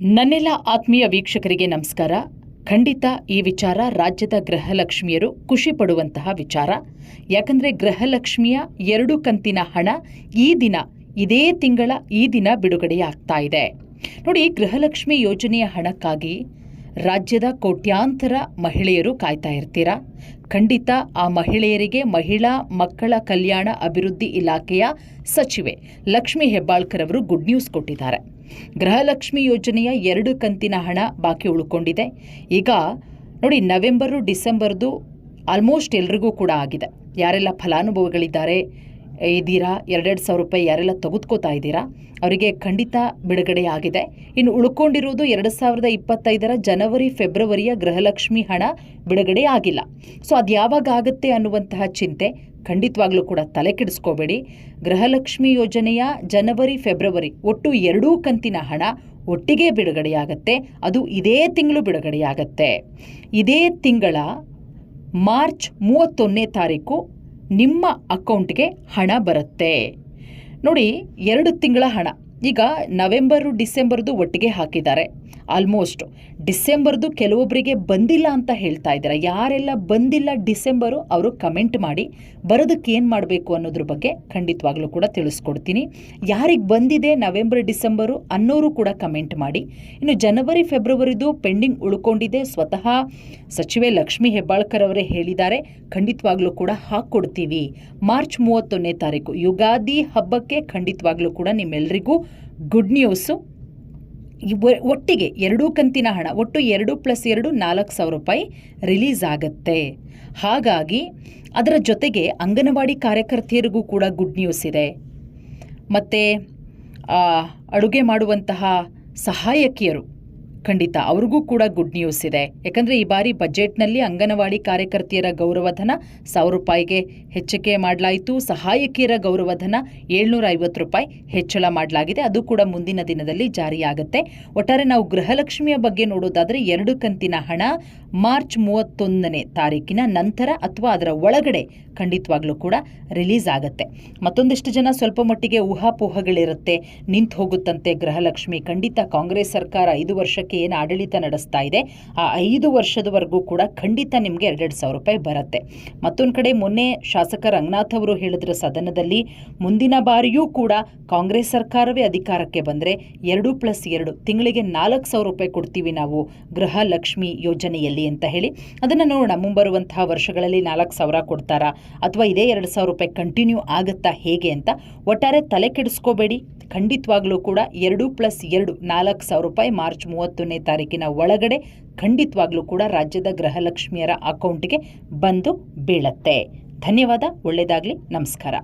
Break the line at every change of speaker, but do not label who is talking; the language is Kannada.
ನನ್ನೆಲ್ಲ ಆತ್ಮೀಯ ವೀಕ್ಷಕರಿಗೆ ನಮಸ್ಕಾರ. ಖಂಡಿತ ಈ ವಿಚಾರ ರಾಜ್ಯದ ಗೃಹಲಕ್ಷ್ಮಿಯರು ಖುಷಿ ಪಡುವಂತಹ ವಿಚಾರ. ಯಾಕಂದರೆ ಗೃಹಲಕ್ಷ್ಮಿಯ ಎರಡು ಕಂತಿನ ಹಣ ಈ ದಿನ, ಇದೇ ತಿಂಗಳ ಈ ದಿನ ಬಿಡುಗಡೆಯಾಗ್ತಾ ಇದೆ. ನೋಡಿ, ಗೃಹಲಕ್ಷ್ಮಿ ಯೋಜನೆಯ ಹಣಕ್ಕಾಗಿ ರಾಜ್ಯದ ಕೋಟ್ಯಾಂತರ ಮಹಿಳೆಯರು ಕಾಯ್ತಾ ಇರ್ತೀರಾ? ಖಂಡಿತ ಆ ಮಹಿಳೆಯರಿಗೆ ಮಹಿಳಾ ಮಕ್ಕಳ ಕಲ್ಯಾಣ ಅಭಿವೃದ್ಧಿ ಇಲಾಖೆಯ ಸಚಿವೆ ಲಕ್ಷ್ಮಿ ಹೆಬ್ಬಾಳ್ಕರ್ ಅವರು ಗುಡ್ ನ್ಯೂಸ್ ಕೊಟ್ಟಿದ್ದಾರೆ. ಗೃಹಲಕ್ಷ್ಮಿ ಯೋಜನೆಯ ಎರಡು ಕಂತಿನ ಹಣ ಬಾಕಿ ಉಳ್ಕೊಂಡಿದೆ. ಈಗ ನೋಡಿ, ನವೆಂಬರು, ಡಿಸೆಂಬರ್ದು ಆಲ್ಮೋಸ್ಟ್ ಎಲ್ರಿಗೂ ಕೂಡ ಆಗಿದೆ. ಯಾರೆಲ್ಲ ಫಲಾನುಭವಿಗಳಿದ್ದಾರೆ, ಇದ್ದೀರಾ? ಎರಡೆರಡು ಸಾವಿರ ರೂಪಾಯಿ ಯಾರೆಲ್ಲ ತೆಗೆದುಕೋತಾ ಇದ್ದೀರಾ? ಅವರಿಗೆ ಖಂಡಿತ ಬಿಡುಗಡೆ ಆಗಿದೆ. ಇನ್ನು ಉಳ್ಕೊಂಡಿರುವುದು ಎರಡು ಸಾವಿರದ ಇಪ್ಪತ್ತೈದರ ಜನವರಿ, ಫೆಬ್ರವರಿಯ ಗೃಹಲಕ್ಷ್ಮಿ ಹಣ ಬಿಡುಗಡೆ ಆಗಿಲ್ಲ. ಸೊ ಅದು ಯಾವಾಗ ಆಗುತ್ತೆ ಅನ್ನುವಂತಹ ಚಿಂತೆ ಖಂಡಿತವಾಗ್ಲೂ ಕೂಡ ತಲೆ ಕೆಡಿಸ್ಕೋಬೇಡಿ. ಗೃಹಲಕ್ಷ್ಮಿ ಯೋಜನೆಯ ಜನವರಿ, ಫೆಬ್ರವರಿ ಒಟ್ಟು ಎರಡೂ ಕಂತಿನ ಹಣ ಒಟ್ಟಿಗೆ ಬಿಡುಗಡೆಯಾಗತ್ತೆ. ಅದು ಇದೇ ತಿಂಗಳು ಬಿಡುಗಡೆಯಾಗತ್ತೆ. ಇದೇ ತಿಂಗಳ ಮಾರ್ಚ್ ಮೂವತ್ತೊಂದನೇ ತಾರೀಕು ನಿಮ್ಮ ಅಕೌಂಟ್ಗೆ ಹಣ ಬರುತ್ತೆ. ನೋಡಿ, ಎರಡು ತಿಂಗಳ ಹಣ. ಈಗ ನವೆಂಬರು ಡಿಸೆಂಬರ್ದು ಒಟ್ಟಿಗೆ ಹಾಕಿದ್ದಾರೆ. ಆಲ್ಮೋಸ್ಟ್ ಡಿಸೆಂಬರ್ದು ಕೆಲವೊಬ್ಬರಿಗೆ ಬಂದಿಲ್ಲ ಅಂತ ಹೇಳ್ತಾ ಇದ್ದಾರೆ. ಯಾರೆಲ್ಲ ಬಂದಿಲ್ಲ ಡಿಸೆಂಬರು, ಅವರು ಕಮೆಂಟ್ ಮಾಡಿ ಬರೋದಕ್ಕೆ ಏನು ಮಾಡಬೇಕು ಅನ್ನೋದ್ರ ಬಗ್ಗೆ ಖಂಡಿತವಾಗ್ಲೂ ಕೂಡ ತಿಳಿಸ್ಕೊಡ್ತೀನಿ. ಯಾರಿಗೆ ಬಂದಿದೆ ನವೆಂಬರ್, ಡಿಸೆಂಬರು ಅನ್ನೋರು ಕೂಡ ಕಮೆಂಟ್ ಮಾಡಿ. ಇನ್ನು ಜನವರಿ, ಫೆಬ್ರವರಿದು ಪೆಂಡಿಂಗ್ ಉಳ್ಕೊಂಡಿದೆ. ಸ್ವತಃ ಸಚಿವೆ ಲಕ್ಷ್ಮಿ ಹೆಬ್ಬಾಳ್ಕರ್ ಅವರೇ ಹೇಳಿದ್ದಾರೆ, ಖಂಡಿತವಾಗ್ಲೂ ಕೂಡ ಹಾಕ್ಕೊಡ್ತೀವಿ. ಮಾರ್ಚ್ ಮೂವತ್ತೊಂದನೇ ತಾರೀಕು. ಯುಗಾದಿ ಹಬ್ಬಕ್ಕೆ ಖಂಡಿತವಾಗ್ಲೂ ಕೂಡ ನಿಮ್ಮೆಲ್ಲರಿಗೂ ಗುಡ್ ನ್ಯೂಸು ಒಟ್ಟಿಗೆ ಎರಡೂ ಕಂತಿನ ಹಣ, ಒಟ್ಟು ಎರಡು ಪ್ಲಸ್ ಎರಡು ನಾಲ್ಕು ಸಾವಿರ ರೂಪಾಯಿ ರಿಲೀಸ್ ಆಗುತ್ತೆ. ಹಾಗಾಗಿ ಅದರ ಜೊತೆಗೆ ಅಂಗನವಾಡಿ ಕಾರ್ಯಕರ್ತೆಯರಿಗೂ ಕೂಡ ಗುಡ್ ನ್ಯೂಸ್ ಇದೆ. ಮತ್ತು ಅಡುಗೆ ಮಾಡುವಂತಹ ಸಹಾಯಕಿಯರು ಖಂಡಿತ ಅವ್ರಿಗೂ ಕೂಡ ಗುಡ್ ನ್ಯೂಸ್ ಇದೆ. ಯಾಕಂದರೆ ಈ ಬಾರಿ ಬಜೆಟ್ನಲ್ಲಿ ಅಂಗನವಾಡಿ ಕಾರ್ಯಕರ್ತೆಯರ ಗೌರವಧನ ಸಾವಿರ ರೂಪಾಯಿಗೆ ಹೆಚ್ಚಿಕೆ ಮಾಡಲಾಯಿತು. ಸಹಾಯಕಿಯರ ಗೌರವಧನ ಏಳ್ನೂರ ಐವತ್ತು ರೂಪಾಯಿ ಹೆಚ್ಚಳ ಮಾಡಲಾಗಿದೆ. ಅದು ಕೂಡ ಮುಂದಿನ ದಿನದಲ್ಲಿ ಜಾರಿಯಾಗುತ್ತೆ. ಒಟ್ಟಾರೆ ನಾವು ಗೃಹಲಕ್ಷ್ಮಿಯ ಬಗ್ಗೆ ನೋಡೋದಾದರೆ ಎರಡು ಕಂತಿನ ಹಣ ಮಾರ್ಚ್ ಮೂವತ್ತೊಂದನೇ ತಾರೀಕಿನ ನಂತರ ಅಥವಾ ಅದರ ಒಳಗಡೆ ಖಂಡಿತವಾಗ್ಲೂ ಕೂಡ ರಿಲೀಸ್ ಆಗುತ್ತೆ. ಮತ್ತೊಂದಿಷ್ಟು ಜನ ಸ್ವಲ್ಪ ಮಟ್ಟಿಗೆ ಊಹಾಪೋಹಗಳಿರುತ್ತೆ. ನಿಂತು ಹೋಗುತ್ತಂತೆ ಗೃಹಲಕ್ಷ್ಮಿ. ಖಂಡಿತ ಕಾಂಗ್ರೆಸ್ ಸರ್ಕಾರ ಐದು ವರ್ಷಕ್ಕೆ ಏನು ಆಡಳಿತ ನಡೆಸ್ತಾ ಇದೆ, ಆ ಐದು ವರ್ಷದವರೆಗೂ ಕೂಡ ಖಂಡಿತ ನಿಮಗೆ ಎರಡೆರಡು ಸಾವಿರ ರೂಪಾಯಿ ಬರುತ್ತೆ. ಮತ್ತೊಂದು ಕಡೆ ಮೊನ್ನೆ ಶಾಸಕ ರಂಗನಾಥ್ ಅವರು ಹೇಳಿದ್ರ ಸದನದಲ್ಲಿ ಮುಂದಿನ ಬಾರಿಯೂ ಕೂಡ ಕಾಂಗ್ರೆಸ್ ಸರ್ಕಾರವೇ ಅಧಿಕಾರಕ್ಕೆ ಬಂದರೆ ಎರಡು ಪ್ಲಸ್ ಎರಡು, ತಿಂಗಳಿಗೆ ನಾಲ್ಕು ಸಾವಿರ ರೂಪಾಯಿ ಕೊಡ್ತೀವಿ ನಾವು ಗೃಹ ಲಕ್ಷ್ಮಿ ಯೋಜನೆಯಲ್ಲಿ ಅಂತ ಹೇಳಿ. ಅದನ್ನು ನೋಡೋಣ, ಮುಂಬರುವಂತಹ ವರ್ಷಗಳಲ್ಲಿ ನಾಲ್ಕು ಸಾವಿರ ಕೊಡ್ತಾರಾ ಅಥವಾ ಇದೇ ಎರಡು ಸಾವಿರ ರೂಪಾಯಿ ಕಂಟಿನ್ಯೂ ಆಗುತ್ತಾ ಹೇಗೆ ಅಂತ ಒಟ್ಟಾರೆ ತಲೆ ಕೆಡಿಸ್ಕೋಬೇಡಿ. ಖಂಡಿತವಾಗ್ಲೂ ಕೂಡ ಎರಡು ಪ್ಲಸ್ ಎರಡು ನಾಲ್ಕು ಸಾವಿರ ರೂಪಾಯಿ ಮಾರ್ಚ್ ಮೂವತ್ತೊಂದನೇ ತಾರೀಕಿನ ಒಳಗಡೆ ಖಂಡಿತವಾಗ್ಲೂ ಕೂಡ ರಾಜ್ಯದ ಗೃಹಲಕ್ಷ್ಮಿಯರ ಅಕೌಂಟ್ಗೆ ಬಂದು ಬೀಳತ್ತೆ. ಧನ್ಯವಾದ ಒಳ್ಳೆಯದಾಗಲಿ ನಮಸ್ಕಾರ.